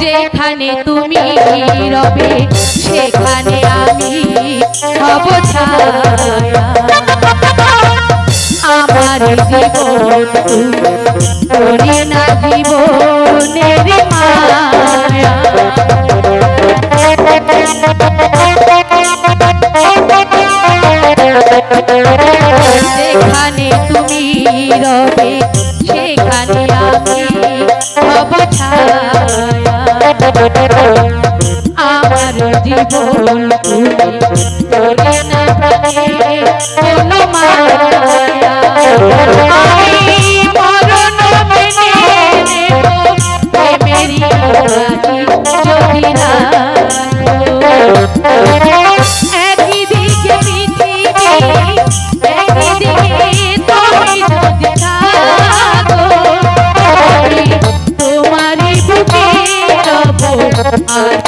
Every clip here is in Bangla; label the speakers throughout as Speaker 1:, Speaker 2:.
Speaker 1: যেখানে তুমি রবে সেখানে আমি হব ছায়া। আমার জীবন আমার জীবন তুমি বলে না বলে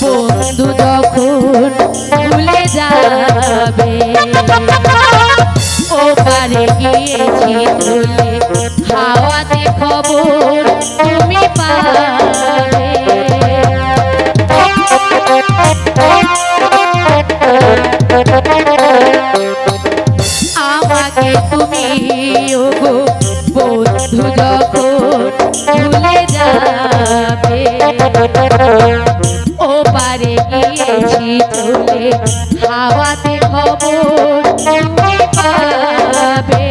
Speaker 1: বন্ধু যখন ভুলে যাবে ও পারে গিয়েছি ভুলে হাওয়াতে খবর তুমি পাবে। আমাকে তুমি, ওগো চলে হাওয়াতে খবর পাবে।